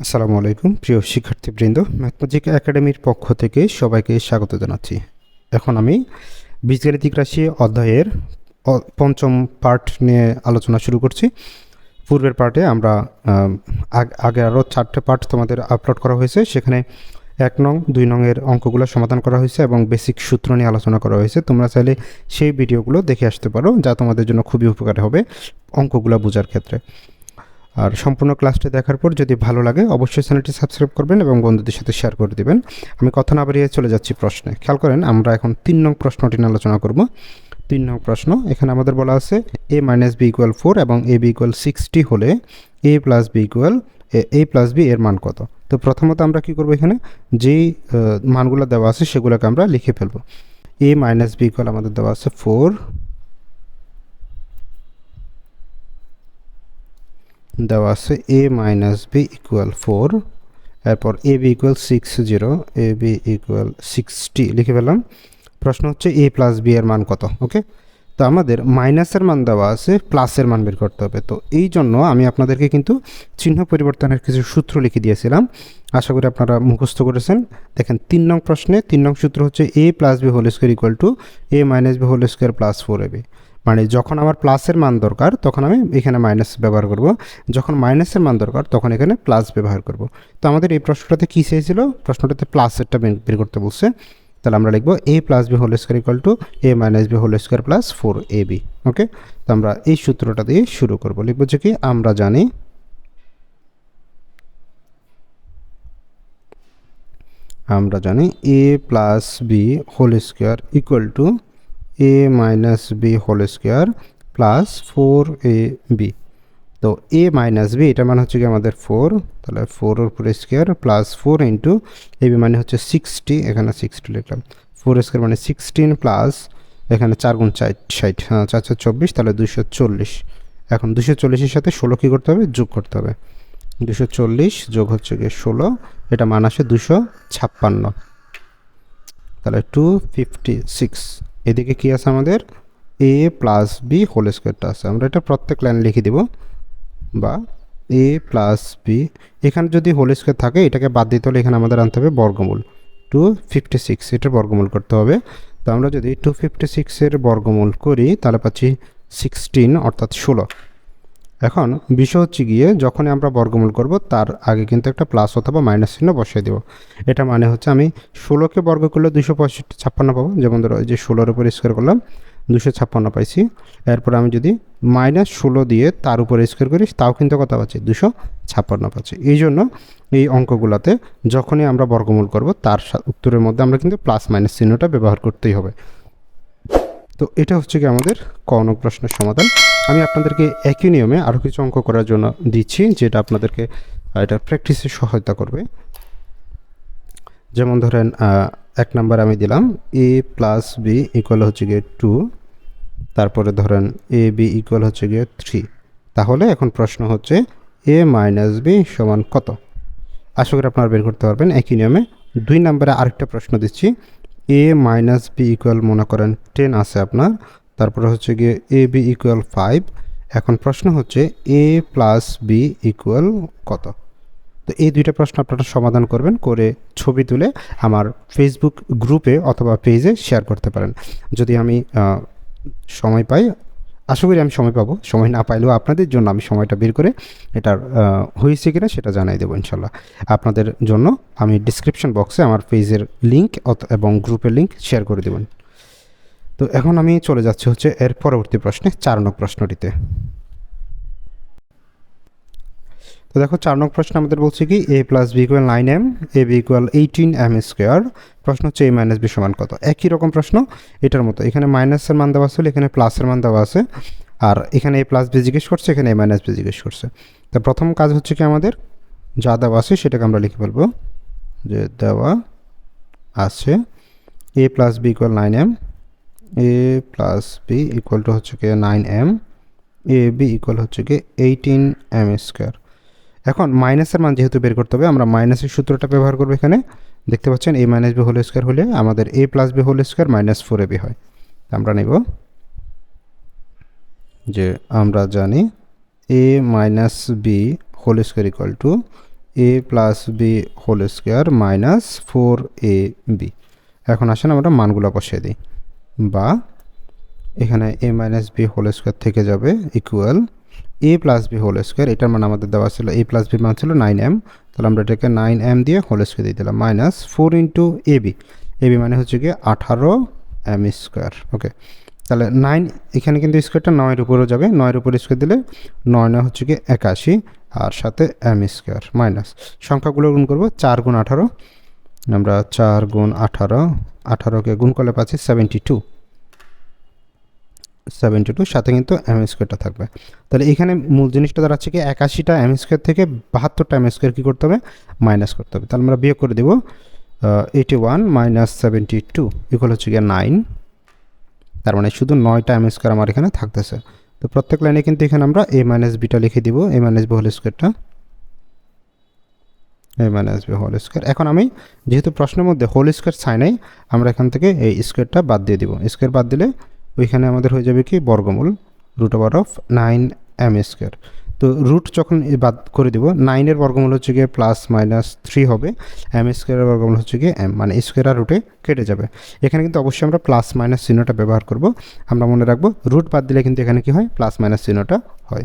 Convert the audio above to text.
আসসালামু আলাইকুম, প্রিয় শিক্ষার্থীবৃন্দ। ম্যাথমেটিক একাডেমির পক্ষ থেকে সবাইকে স্বাগত জানাচ্ছি। এখন আমি বীজগাণিতিক রাশি অধ্যায়ের পঞ্চম পার্ট নিয়ে আলোচনা শুরু করছি। পূর্বের পার্টে আমরা আগ- আরও চারটে পার্ট তোমাদের আপলোড করা হয়েছে। সেখানে এক নং, দুই নংয়ের অঙ্কগুলো সমাধান করা হয়েছে এবং বেসিক সূত্র নিয়ে আলোচনা করা হয়েছে। তোমরা চাইলে সেই ভিডিওগুলো দেখে আসতে পারো, যা তোমাদের জন্য খুবই উপকারী হবে অঙ্কগুলো বোঝার ক্ষেত্রে। আর সম্পূর্ণ ক্লাসটি দেখার পর যদি ভালো লাগে, অবশ্যই চ্যানেলটি সাবস্ক্রাইব করবেন এবং বন্ধুদের সাথে শেয়ার করে দিবেন। আমি কথা না বাড়িয়ে চলে যাচ্ছি প্রশ্নে। খেয়াল করেন, আমরা এখন তিন নং প্রশ্নটি নিয়ে আলোচনা করব। তিন নং প্রশ্ন, এখানে আমাদের বলা আছে A minus B equal four এবং এ বি ইকুয়াল সিক্সটি হলে A plus B equal A plus B এর মান কত? তো প্রথমত আমরা কি করব এখানে? যেই মানগুলো দেওয়া আছে সেগুলোকে আমরা লিখে ফেলব। এ মাইনাস বি ইকুয়াল আমাদের দেওয়া আছে ফোর দেওয়া আছে A minus B equal four এরপর A B equal six zero A B equal sixty লিখে ফেলাম প্রশ্ন হচ্ছে এ প্লাস বি এর মান কত ওকে তো আমাদের মাইনাসের মান দেওয়া আছে প্লাসের মান বের করতে হবে। তো এই জন্য আমি আপনাদেরকে কিন্তু চিহ্ন পরিবর্তনের কিছু সূত্র লিখে দিয়েছিলাম। আশা করি আপনারা মুখস্থ করেছেন। দেখেন, তিন নং প্রশ্নে তিন নং সূত্র হচ্ছে A plus B whole square equal to A minus B whole square plus four A B মানে যখন আমার প্লাসের মান দরকার, তখন আমি এখানে মাইনাস ব্যবহার করব। যখন মাইনাসের মান দরকার, তখন এখানে প্লাস ব্যবহার করব। তো আমাদের এই প্রশ্নটাতে কী চেয়েছিল? প্রশ্নটাতে প্লাসেরটা বের করতে বলছে। তাহলে আমরা লিখব A plus B whole square equal to A minus B whole square plus four A B okay তো আমরা এই সূত্রটা দিয়ে শুরু করব। লিখব যে কি, আমরা জানি আমরা জানি A plus B whole square equal to A minus B whole square plus four A B তো এ মাইনাস বি এটা মানে হচ্ছে কি আমাদের ফোর তাহলে ফোর উপরে square plus four into A B মানে হচ্ছে সিক্সটি এখানে সিক্সটি লিখলাম। ফোর স্কোয়ার মানে সিক্সটিন প্লাস এখানে চার গুণ ষাট ষাট হ্যাঁ চারশো চব্বিশ, তাহলে দুশো চল্লিশ। এখন দুশো চল্লিশের সাথে ষোলো কী করতে হবে? যোগ করতে হবে। দুশো চল্লিশ যোগ হচ্ছে গিয়ে ষোলো, এটা মান আসে দুশো ছাপ্পান্ন। তাহলে টু ফিফটি সিক্স এদিকে কী আছে আমাদের? এ প্লাস বি হোল স্কোয়ারটা আছে। আমরা এটা প্রত্যেক লাইন লিখে দেব। বা এ প্লাস বি এখানে যদি হোল স্কোয়ার থাকে, এটাকে বাদ দিতে হলে এখানে আমাদের আনতে হবে বর্গমূল। টু ফিফটি সিক্স এটার বর্গমূল করতে হবে। তো আমরা যদি টু ফিফটি সিক্সের বর্গমূল করি, তাহলে পাচ্ছি সিক্সটিন অর্থাৎ ষোলো। এখন বিষয় হচ্ছে গিয়ে যখনই আমরা বর্গমূল করব, তার আগে কিন্তু একটা প্লাস অথবা মাইনাস চিহ্ন বসিয়ে দেবো। এটা মানে হচ্ছে আমি ষোলোকে বর্গ করলে দুশো পঁয়ষট্টি ছাপ্পান্ন পাবো। যেমন ধরো যে ষোলোর উপর স্কোয়ার করলাম দুশো ছাপ্পান্ন পাইছি। এরপর আমি যদি মাইনাস ষোলো দিয়ে তার উপরে স্কোয়ার করি, তাও কিন্তু কত পাচ্ছি? দুশো ছাপ্পান্ন পাচ্ছি। এই জন্য এই অঙ্কগুলোতে যখনই আমরা বর্গমূল করব, তার উত্তরের মধ্যে আমরা কিন্তু প্লাস মাইনাস চিহ্নটা ব্যবহার করতেই হবে। তো এটা হচ্ছে কি আমাদের কনক প্রশ্নের সমাধান। আমি আপনাদেরকে একই নিয়মে আরও কিছু অঙ্ক করার জন্য দিচ্ছি, যেটা আপনাদেরকে এটা প্র্যাকটিসে সহায়তা করবে। যেমন ধরেন এক নাম্বার আমি দিলাম এ প্লাস বি ইকুয়াল হচ্ছে গিয়ে টু তারপরে ধরেন এ বি ইকুয়াল হচ্ছে গিয়ে থ্রি তাহলে এখন প্রশ্ন হচ্ছে এ মাইনাস বি সমান কত? আশা করি আপনারা বের করতে পারবেন। একই নিয়মে দুই নম্বরে আরেকটা প্রশ্ন দিচ্ছি এ মাইনাস বি ইকুয়াল মনে করেন টেন আছে আপনার তারপরে হচ্ছে গিয়ে এ বি ইকুয়াল ফাইভ এখন প্রশ্ন হচ্ছে এ প্লাস বি ইকুয়াল কত? তো এই দুইটা প্রশ্ন আপনারা সমাধান করবেন, করে ছবি তুলে আমার ফেসবুক গ্রুপে অথবা পেজে শেয়ার করতে পারেন। যদি আমি সময় পাই, আশা করি আমি সময় পাবো। সময় না পাইলেও আপনাদের জন্য আমি সময়টা বের করে এটার হয়েছে কিনা সেটা জানাই দেবো ইনশাল্লাহ। আপনাদের জন্য আমি ডিসক্রিপশন বক্সে আমার পেজের লিঙ্ক এবং গ্রুপের লিঙ্ক শেয়ার করে দেবেন তো এখন আমি চলে যাচ্ছি হচ্ছে এর পরবর্তী প্রশ্নে চার নং প্রশ্নটিতে। তো দেখো চার নং প্রশ্ন আমাদের বলছে কি A plus B equal nine M A B equal eighteen M square প্রশ্ন হচ্ছে এ মাইনাস বি সমান কত? একই রকম প্রশ্ন, এটার মতো। এখানে মাইনাসের মান দেওয়া ছিল এখানে প্লাসের মান দেওয়া আছে। আর এখানে এ প্লাস বি জিজ্ঞেস করছে, এখানে এ মাইনাস বি জিজ্ঞেস করছে। তো প্রথম কাজ হচ্ছে কি আমাদের? যা দেওয়া আছে সেটাকে আমরা লিখে ফেলব। যে দেওয়া আছে A plus B equal nine M A plus B equal to হচ্ছে কি nine M A B equal হচ্ছে কি এইটিন এম স্কোয়ার এখন মাইনাসের মান যেহেতু বের করতে হবে, আমরা মাইনাসের সূত্রটা ব্যবহার করব এখানে। দেখতে পাচ্ছেন A minus B whole square হলে আমাদের A plus B whole square minus four A B হয়। আমরা নেব যে আমরা জানি A minus B whole square equal to A plus B whole square minus four A B এখন আসেন আমরা মানগুলো বসিয়ে দিই। বা এখানে A minus B whole square থেকে যাবে equal A plus B whole square এটার মান আমাদের দেওয়া ছিল এ প্লাস বি মান ছিল নাইন এম তাহলে আমরা এটাকে নাইন এম দিয়ে হোল স্কোয়ার দিয়ে দিলাম minus four into A B A B মানে হচ্ছে গিয়ে আঠারো এম স্কোয়ার ওকে তাহলে নাইন এখানে কিন্তু স্কোয়ারটা নয়ের উপরেও যাবে, নয়ের উপর স্কোয়ার দিলে নয় নয় হচ্ছে গিয়ে একাশি, আর সাথে এম স্কোয়ার মাইনাস সংখ্যাগুলো গুণ করব, চার গুণ আঠারো আমরা চার গুণ আঠারো, আঠারোকে গুণ করলে পাচ্ছি সেভেন্টি টু সেভেন্টি টু সাথে কিন্তু এম স্কোয়ারটা থাকবে। তাহলে এখানে মূল জিনিসটা দাঁড়াচ্ছে কি, একাশিটা এম স্কোয়ার থেকে বাহাত্তরটা এম স্কোয়ার কী করতে হবে? মাইনাস করতে হবে। তাহলে আমরা বিয়োগ করে দেবো eighty one minus seventy two equal হচ্ছে গিয়ে নাইন তার মানে শুধু নয়টা এম স্কোয়ার আমার এখানে থাকতেছে। তো প্রত্যেক লাইনে কিন্তু এখানে আমরা এ মাইনাস বিটা লিখে দিব এ মাইনাস বি হোল স্কোয়ারটা এ মানে আসবে হোল স্কোয়ার এখন আমি যেহেতু প্রশ্নের মধ্যে হোল স্কোয়ার চাই নাই, আমরা এখান থেকে এই স্কোয়ারটা বাদ দিয়ে দিব। স্কোয়ার বাদ দিলে ওইখানে আমাদের হয়ে যাবে কি? বর্গমূল root over of nine M square তো রুট যখন বাদ করে দিব নাইনের বর্গমূল হচ্ছে গিয়ে প্লাস মাইনাস থ্রি হবে এম স্কোয়ারের বর্গমূল হচ্ছে গিয়ে এম মানে স্কোয়ার আর রুটে কেটে যাবে। এখানে কিন্তু অবশ্যই আমরা প্লাস মাইনাস চিহ্নটা ব্যবহার করব। আমরা মনে রাখব রুট বাদ দিলে কিন্তু এখানে কি হয়? প্লাস মাইনাস চিহ্নটা হয়।